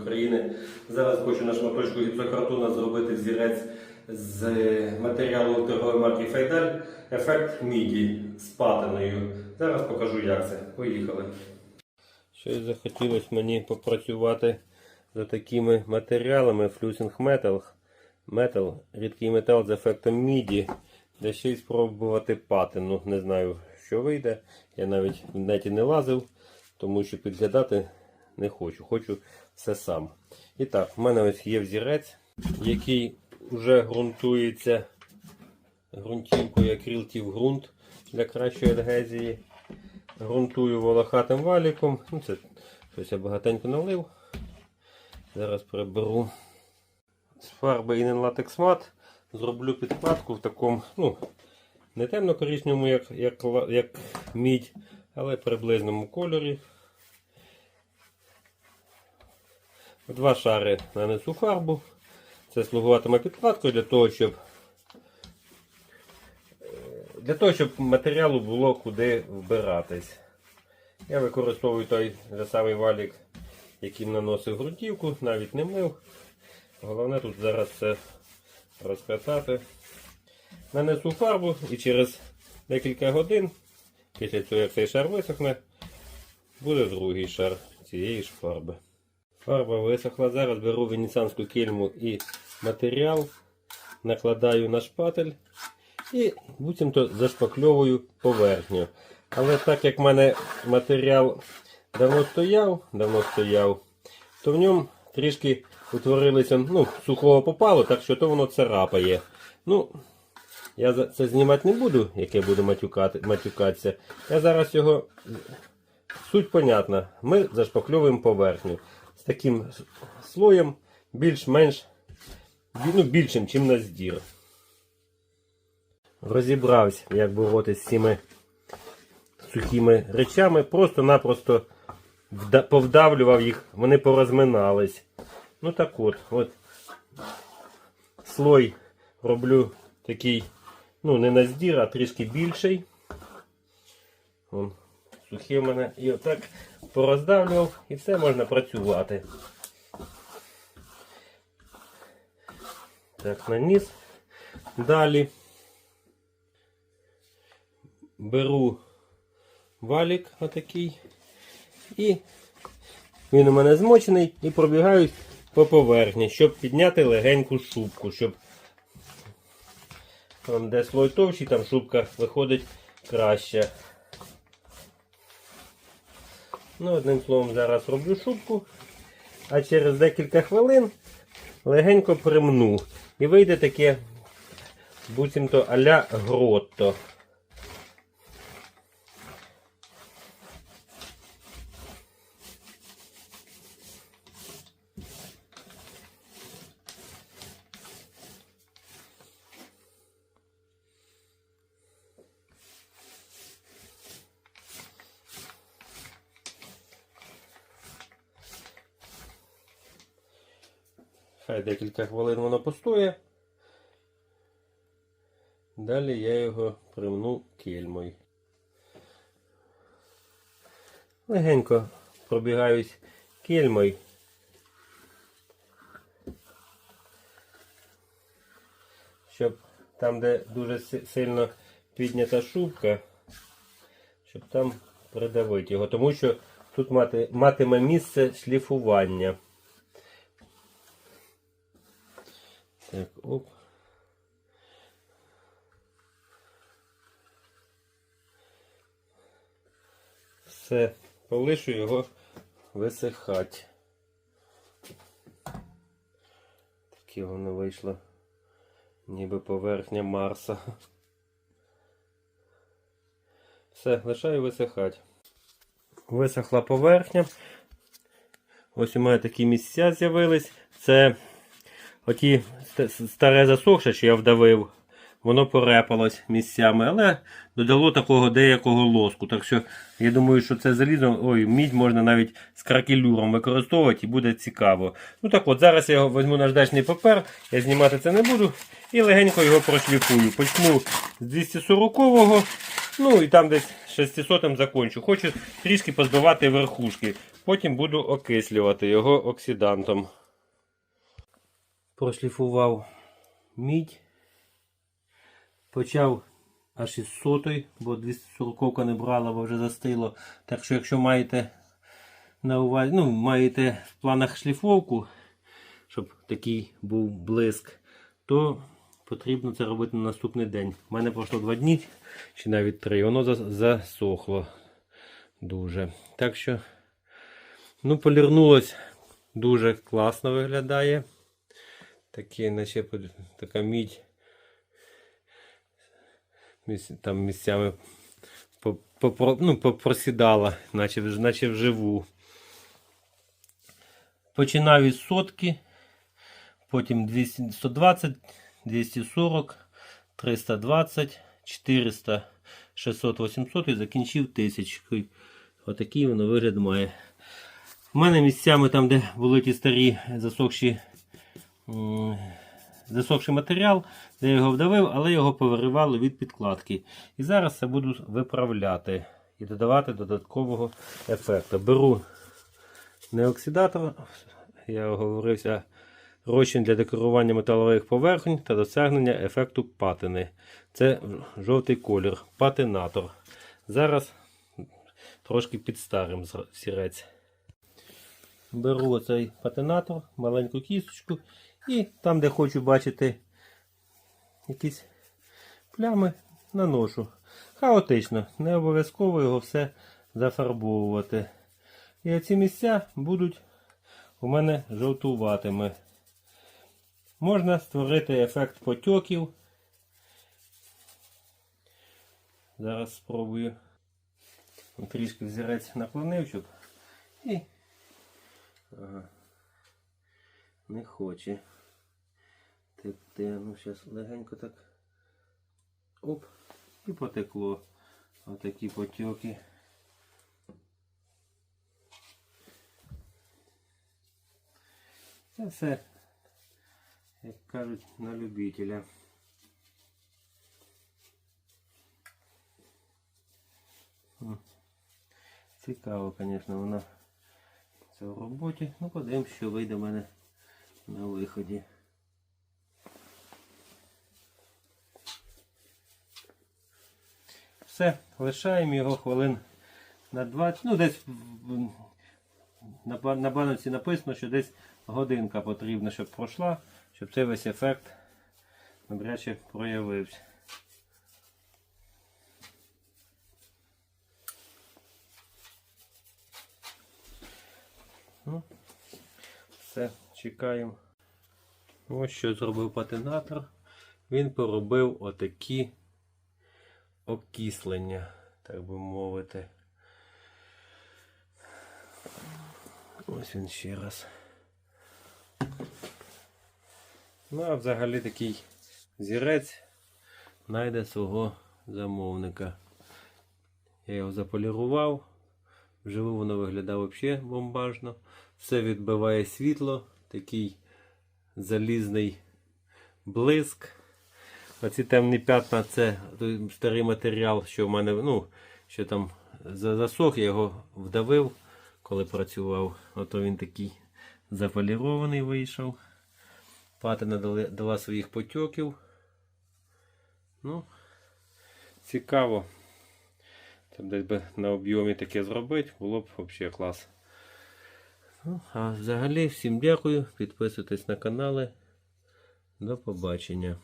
України. Зараз хочу на шматочку гіпсокартона зробити взірець з матеріалу торгової марки Фейдаль. Ефект міді з патиною. Зараз покажу, як це. Поїхали. Щось захотілося мені попрацювати за такими матеріалами Flusing Metal. Metal, рідкий метал з ефектом міді. Де ще й спробувати патину. Не знаю, що вийде. Я навіть в неті не лазив, тому що підглядати не хочу. Хочу все сам. І так, в мене ось є взірець, який вже ґрунтується ґрунтівкою акрилтів ґрунт для кращої адгезії. Грунтую волохатим валіком. Ну, це щось я багатенько налив. Зараз приберу з фарби Inen Latex Matte. Зроблю підкладку в такому, ну, не темно-коричневому, як, як, як мідь, але приблизному кольорі. Два шари нанесу фарбу. Це слугуватиме підкладкою для того, щоб для того, щоб матеріалу було куди вбиратись. Я використовую той же самий валік, яким наносив ґрунтівку, навіть не мив. Головне тут зараз це розкатати. Нанесу фарбу і через декілька годин, після цього як цей шар висохне, буде другий шар цієї ж фарби. Фарба висохла. Зараз беру венеціанську кельму і матеріал, накладаю на шпатель і буцімто зашпакльовую поверхню. Але так як в мене матеріал давно стояв, давно стояв, то в ньому трішки утворилося ну, сухого попало, так що то воно царапає. Ну, я це знімати не буду, яке буду матюкати, матюкатися. Я зараз його. Суть понятна. Ми зашпакльовуємо поверхню. З таким слоєм більш-менш ну, більшим, ніж на здір. Розібрався, як боротися з цими сухими речами. Просто-напросто повдавлював їх, вони порозминались. Ну так от, от слой роблю такий, ну не на здір, а трішки більший. Сухі в мене. І отак пороздавлював і все можна працювати. Так, наніс. Далі беру валік отакий. І він у мене змочений і пробігаю по поверхні, щоб підняти легеньку шубку, щоб там, де слой товщий, там шубка виходить краще. Ну, одним словом, зараз роблю шубку, а через декілька хвилин легенько примну. І вийде таке буцімто а-ля гротто. Хай декілька хвилин воно постоє. Далі я його примну кельмою. Легенько пробігаюсь кельмою. Щоб там, де дуже сильно піднята шубка, щоб там придавити його, тому що тут мати, матиме місце шліфування. Так, оп. Все, полишу його висихати. Таке воно вийшло, ніби поверхня Марса. Все, лишаю висихати. Висохла поверхня. Ось у мене такі місця з'явились. Це оті старе засохше, що я вдавив, воно порепалось місцями, але додало такого деякого лоску. Так що я думаю, що це залізо, ой, мідь можна навіть з кракелюром використовувати і буде цікаво. Ну так от, зараз я візьму наждачний папер, я знімати це не буду і легенько його прошліфую. Почну з 240-го, ну і там десь 600 закончу. Хочу трішки позбивати верхушки. Потім буду окислювати його оксидантом. Прошліфував мідь. Почав аж із сотої, бо 240 не брала, бо вже застило. Так що, якщо маєте на увазі, ну, маєте в планах шліфовку, щоб такий був блиск, то потрібно це робити на наступний день. У мене пройшло два дні, чи навіть три, воно засохло дуже. Так що, ну, полірнулось дуже класно виглядає. Такі, наче така мідь. Там місцями по- попро- ну, попросідала, наче, наче вживу. Починав із сотки, потім 200, 120, 240, 320, 400, 600, 800 і закінчив тисячкою. Отакий воно вигляд має. У мене місцями там, де були ті старі засохші, засохший матеріал, де я його вдавив, але його повиривало від підкладки. І зараз це буду виправляти і додавати додаткового ефекту. Беру не оксидатор, я оговорився, розчин для декорування металових поверхонь та досягнення ефекту патини. Це жовтий колір, патинатор. Зараз трошки під старим сірець. Беру оцей патинатор, маленьку кісточку і там, де хочу бачити якісь плями, наношу. Хаотично, не обов'язково його все зафарбовувати. І ці місця будуть у мене жовтуватими. Можна створити ефект потьоків. Зараз спробую. Трішки взірець наклонив, щоб і ага. не хоче. Текти. Ну, зараз легенько так. Оп, і потекло. Отакі потьоки. Це все, як кажуть, на любителя. Цікаво, звісно, вона це в роботі. Ну, подивимось, що вийде в мене на виході. Все, лишаємо його хвилин на 20, ну десь на, на написано, що десь годинка потрібна, щоб пройшла, щоб цей весь ефект добряче проявився. Ну, все, чекаємо. Ось що зробив патинатор. Він поробив отакі окислення, так би мовити. Ось він ще раз. Ну, а взагалі такий зірець знайде свого замовника. Я його заполірував. Вживу воно виглядає взагалі бомбажно. Все відбиває світло, такий залізний блиск. Оці темні п'ятна це той старий матеріал, що в мене, ну, що там засох, я його вдавив, коли працював. Ото він такий заполірований вийшов. Патина дала своїх потьоків. Ну, цікаво. Б десь би на об'ємі таке зробити, було б взагалі клас. Ну, а взагалі всім дякую. Підписуйтесь на канали. До побачення.